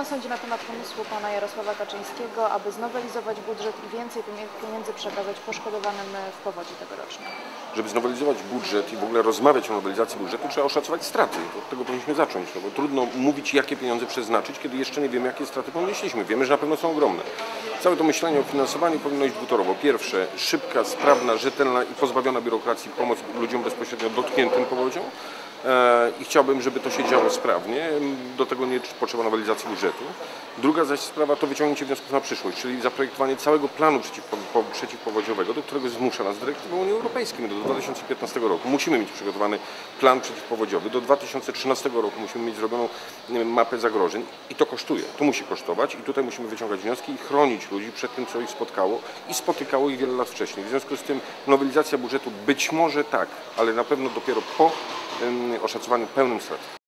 Pan sądzi na temat pomysłu pana Jarosława Kaczyńskiego, aby znowelizować budżet i więcej pieniędzy przekazać poszkodowanym e, w powodzi tegorocznym? Żeby znowelizować budżet i w ogóle rozmawiać o nowelizacji budżetu, trzeba oszacować straty. Od tego powinniśmy zacząć, no bo trudno mówić, jakie pieniądze przeznaczyć, kiedy jeszcze nie wiemy, jakie straty ponieśliśmy. Wiemy, że na pewno są ogromne. Całe to myślenie o finansowaniu powinno iść dwutorowo. Pierwsze, szybka, sprawna, rzetelna i pozbawiona biurokracji pomoc ludziom bezpośrednio dotkniętym powodzią. E, I chciałbym, żeby to się działo sprawnie. Do tego nie potrzeba nowelizacji budżetu. Druga zaś sprawa to wyciągnięcie wniosków na przyszłość, czyli zaprojektowanie całego planu przeciwpo, po- przeciwpowodziowego, do którego zmusza nas dyrektywa Unii Europejskiej. My do 2015 roku musimy mieć przygotowany plan przeciwpowodziowy. Do 2013 roku musimy mieć zrobioną mapę zagrożeń i to kosztuje. To musi kosztować i tutaj musimy wyciągać wnioski i chronić ludzi przed tym, co ich spotkało i spotykało ich wiele lat wcześniej. W związku z tym nowelizacja budżetu być może tak, ale na pewno dopiero po em, oszacowaniu pełnym strat.